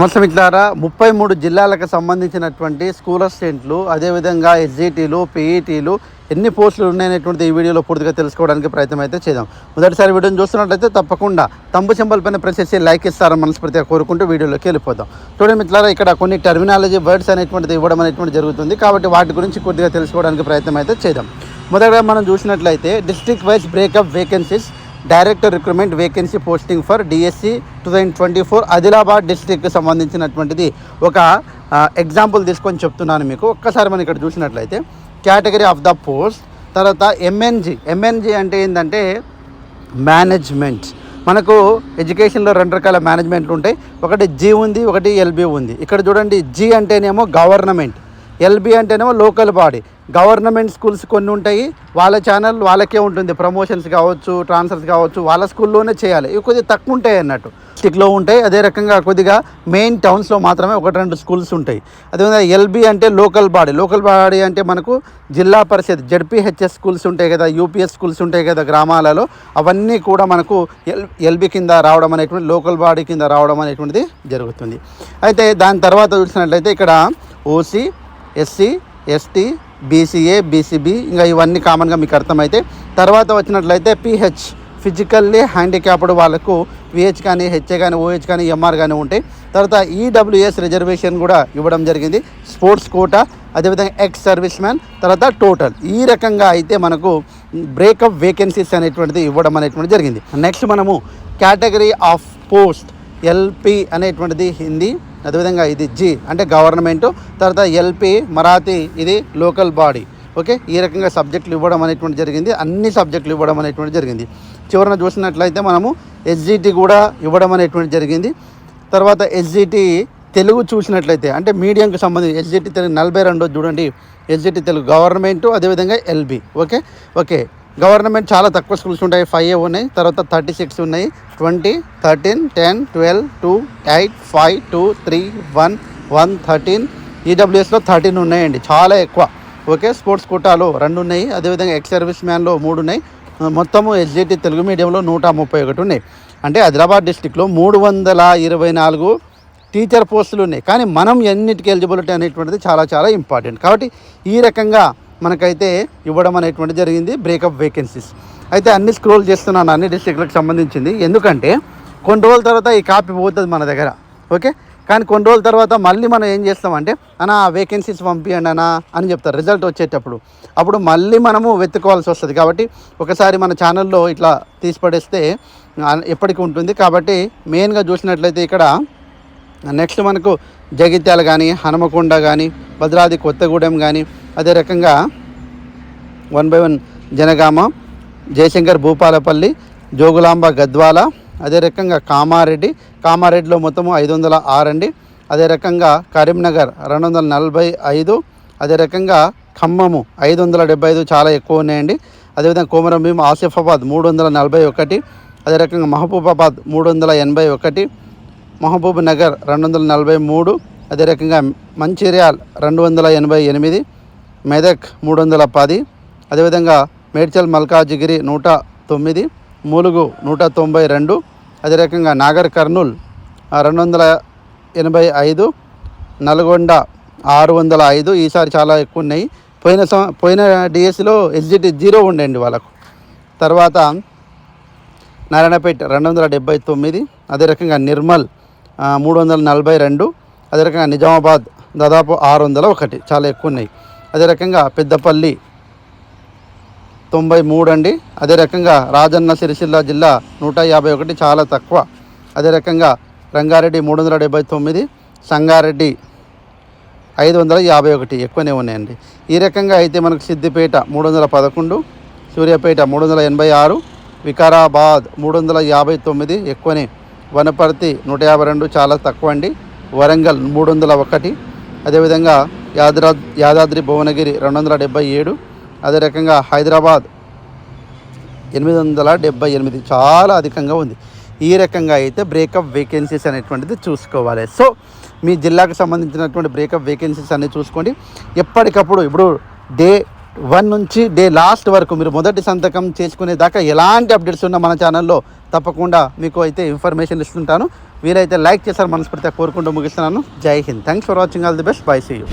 నమస్తే మిత్రారా ముప్పై మూడు జిల్లాలకు సంబంధించినటువంటి స్కూల్ అసిస్టెంట్లు అదేవిధంగా ఎస్జిటీలు పీఈటీలు ఎన్ని పోస్టులు ఉన్నాయనేటువంటి ఈ వీడియోలో పూర్తిగా తెలుసుకోవడానికి ప్రయత్నం అయితే చేద్దాం. మొదటిసారి వీడియోని చూస్తున్నట్లయితే తప్పకుండా తంబు సింబల్ పైన ప్రెస్ చేసి లైక్ ఇస్తారని మనస్ఫూర్తిగా కోరుకుంటూ వీడియోలోకి వెళ్ళిపోదాం. చూడండి మిత్రులారా ఇక్కడ కొన్ని టర్మినాలజీ వర్డ్స్ అనేటువంటిది ఇవ్వడం అనేటువంటి జరుగుతుంది. కాబట్టి వాటి గురించి కొద్దిగా తెలుసుకోవడానికి ప్రయత్నం అయితే చేద్దాం. మొదటగా మనం చూసినట్లయితే district wise breakup vacancies director recruitment vacancy posting for DSC two thousand twenty four Adilabad డిస్ట్రిక్ట్కి సంబంధించినటువంటిది ఒక ఎగ్జాంపుల్ తీసుకొని చెప్తున్నాను మీకు. ఒక్కసారి మనం ఇక్కడ చూసినట్లయితే కేటగిరీ ఆఫ్ ద పోస్ట్ తర్వాత ఎంఎన్జి ఎంఎన్జి అంటే ఏంటంటే మేనేజ్మెంట్. మనకు ఎడ్యుకేషన్లో రెండు రకాల మేనేజ్మెంట్లు ఉంటాయి. ఒకటి జీ ఉంది ఒకటి ఎల్బి ఉంది. ఇక్కడ చూడండి జీ అంటేనేమో గవర్నమెంట్. ఎల్బి అంటేనేమో లోకల్ బాడీ. గవర్నమెంట్ స్కూల్స్ కొన్ని ఉంటాయి వాళ్ళ ఛానల్ వాళ్ళకే ఉంటుంది. ప్రమోషన్స్ కావచ్చు ట్రాన్స్ఫర్స్ కావచ్చు వాళ్ళ స్కూల్లోనే చేయాలి. ఇవి కొద్దిగా తక్కువ ఉంటాయి అన్నట్టు. డిస్టిక్లో ఉంటాయి అదే రకంగా కొద్దిగా మెయిన్ టౌన్స్లో మాత్రమే ఒకటి రెండు స్కూల్స్ ఉంటాయి. అదేవిధంగా ఎల్బి అంటే లోకల్ బాడీ. లోకల్ బాడీ అంటే మనకు జిల్లా పరిషత్ జడ్పీహెచ్ఎస్ స్కూల్స్ ఉంటాయి కదా యూపీఎస్ స్కూల్స్ ఉంటాయి కదా గ్రామాలలో. అవన్నీ కూడా మనకు ఎల్ ఎల్బి కింద రావడం అనేటువంటి లోకల్ బాడీ కింద రావడం అనేటువంటిది జరుగుతుంది. అయితే దాని తర్వాత చూసినట్లయితే ఇక్కడ OC SC ST BCA BCB ఇంకా ఇవన్నీ కామన్గా మీకు అర్థమైతే తర్వాత వచ్చినట్లయితే పిహెచ్ ఫిజికల్లీ హ్యాండిక్యాప్డ్ వాళ్ళకు విహెచ్ కానీ హెచ్ఏ కానీ ఓహెచ్ కానీ ఎంఆర్ కానీ ఉంటాయి తర్వాత ఈడబ్ల్యూఎస్ రిజర్వేషన్ కూడా ఇవ్వడం జరిగింది. స్పోర్ట్స్ కోటా అదేవిధంగా ఎక్స్ సర్వీస్ మ్యాన్ తర్వాత టోటల్ ఈ రకంగా అయితే మనకు బ్రేకప్ వేకెన్సీస్ అనేటువంటిది ఇవ్వడం అనేటువంటిది జరిగింది. నెక్స్ట్ మనము కేటగిరీ ఆఫ్ పోస్ట్ ఎల్పి అనేటువంటిది హిందీ అదేవిధంగా ఇది జి అంటే గవర్నమెంట్ తర్వాత ఎల్పి మరాఠీ ఇది లోకల్ బాడీ ఓకే ఈ రకంగా సబ్జెక్టులు ఇవ్వడం అనేటువంటి జరిగింది. అన్ని సబ్జెక్టులు ఇవ్వడం అనేటువంటి జరిగింది. చివరన చూసినట్లయితే మనము ఎస్జిటి కూడా ఇవ్వడం అనేటువంటి జరిగింది. తర్వాత ఎస్జిటి తెలుగు చూసినట్లయితే అంటే మీడియంకి సంబంధించి ఎస్జిటి తెలుగు నలభై రెండో చూడండి. ఎస్జిటి తెలుగు గవర్నమెంట్ అదేవిధంగా ఎల్బి ఓకే ఓకే గవర్నమెంట్ చాలా తక్కువ స్కూల్స్ ఉంటాయి. ఫైవ్ ఉన్నాయి. తర్వాత థర్టీ సిక్స్ ఉన్నాయి. Twenty thirteen ten twelve two eight five two three one one thirteen ఈడబ్ల్యూఎస్లో thirteen ఉన్నాయండి. చాలా ఎక్కువ. ఓకే స్పోర్ట్స్ కోటాలో రెండు ఉన్నాయి. అదేవిధంగా ఎక్స్ సర్వీస్ మ్యాన్లో మూడు ఉన్నాయి. మొత్తము ఎస్జిటి తెలుగు మీడియంలో నూట ముప్పై ఒకటి ఉన్నాయి. అంటే ఆదిలాబాద్ డిస్టిక్లో మూడు వందల ఇరవై నాలుగు టీచర్ పోస్టులు ఉన్నాయి. కానీ మనం ఎన్నిటికి ఎలిజిబిలిటీ అనేటువంటిది చాలా చాలా ఇంపార్టెంట్. కాబట్టి ఈ రకంగా మనకైతే ఇవ్వడం అనేటువంటి జరిగింది. బ్రేకప్ వేకెన్సీస్ అయితే అన్ని స్క్రోల్ చేస్తున్నాను. అన్ని డిస్ట్రిక్ట్లకు సంబంధించింది. ఎందుకంటే కొన్ని రోజుల తర్వాత ఈ కాపీ పోతుంది మన దగ్గర. ఓకే కానీ కొన్ని రోజుల తర్వాత మళ్ళీ మనం ఏం చేస్తామంటే అనా వేకెన్సీస్ పంపించండి అనా అని చెప్తారు. రిజల్ట్ వచ్చేటప్పుడు. అప్పుడు మళ్ళీ మనము వెతుక్కోవాల్సి వస్తుంది. కాబట్టి ఒకసారి మన ఛానల్లో ఇట్లా తీసిపడేస్తే ఎప్పటికీ ఉంటుంది. కాబట్టి మెయిన్గా చూసినట్లయితే ఇక్కడ నెక్స్ట్ మనకు జగిత్యాల కానీ హనుమకొండ కానీ భద్రాది కొత్తగూడెం కానీ అదే రకంగా one by one Jangaon Jayashankar Bhupalpally Jogulamba Gadwal అదే రకంగా కామారెడ్డి కామారెడ్డిలో మొత్తము ఐదు వందల ఆరండి అదే రకంగా కరీంనగర్ రెండు వందల నలభై ఐదు అదే రకంగా ఖమ్మము ఐదు వందల డెబ్బై ఐదు చాలా ఎక్కువ ఉన్నాయండి. అదేవిధంగా కోమరం భీం ఆసిఫాబాద్ మూడు వందల నలభై ఒకటి అదే రకంగా మహబూబాబాద్ మూడు వందల ఎనభై ఒకటి మహబూబ్ నగర్ రెండు వందల నలభై మూడు అదే రకంగా మంచిర్యాల్ రెండు వందల ఎనభై ఎనిమిది మెదక్ మూడు వందల పది అదేవిధంగా మేడ్చల్ మల్కాజిగిరి నూట తొమ్మిది మూలుగు నూట తొంభై రెండు అదే రకంగా నాగర్ కర్నూల్ రెండు వందల ఎనభై ఐదు నల్గొండ ఆరు వందల ఐదు ఈసారి చాలా ఎక్కువ ఉన్నాయి పోయిన సం పోయిన డిఎస్సిలో ఎస్జిటి జీరో ఉండండి వాళ్ళకు. తర్వాత నారాయణపేట రెండు వందల డెబ్బై తొమ్మిది అదే రకంగా నిర్మల్ మూడు వందల నలభై రెండు అదే రకంగా నిజామాబాద్ దాదాపు ఆరు వందల ఒకటి చాలా ఎక్కువ ఉన్నాయి అదే రకంగా పెద్దపల్లి తొంభై మూడు అండి. అదే రకంగా రాజన్న సిరిసిల్ల జిల్లా నూట యాభై ఒకటి చాలా తక్కువ. అదే రకంగా రంగారెడ్డి మూడు వందల డెబ్బై తొమ్మిది సంగారెడ్డి ఐదు వందల యాభై ఒకటి ఎక్కువనే ఉన్నాయండి. ఈ రకంగా అయితే మనకు సిద్దిపేట మూడు వందల పదకొండు సూర్యాపేట మూడు వందల ఎనభై ఆరు వికారాబాద్ మూడు వందల యాభై తొమ్మిది ఎక్కువనే. వనపర్తి నూట యాభై రెండు చాలా తక్కువ అండి. వరంగల్ మూడు వందల ఒకటి. అదేవిధంగా యాదరా యాదాద్రి భువనగిరి రెండు వందల డెబ్బై ఏడు. అదే రకంగా హైదరాబాద్ ఎనిమిది వందల డెబ్బై ఎనిమిది. చాలా అధికంగా ఉంది. ఈ రకంగా అయితే బ్రేకప్ వేకెన్సీస్ అనేటువంటిది చూసుకోవాలి. సో మీ జిల్లాకు సంబంధించినటువంటి బ్రేకప్ వేకెన్సీస్ అన్నీ చూసుకోండి. ఎప్పటికప్పుడు ఇప్పుడు డే వన్ నుంచి డే లాస్ట్ వరకు మీరు మొదటి సంతకం చేసుకునే దాకా ఎలాంటి అప్డేట్స్ ఉన్నా మన ఛానల్లో తప్పకుండా మీకు అయితే ఇన్ఫర్మేషన్ ఇస్తుంటాను. వీలైతే లైక్ చేశారు మనస్ఫూర్తిగా కోరుకుంటూ ముగిస్తున్నాను. జై Hind. Thanks for watching all the best bye see you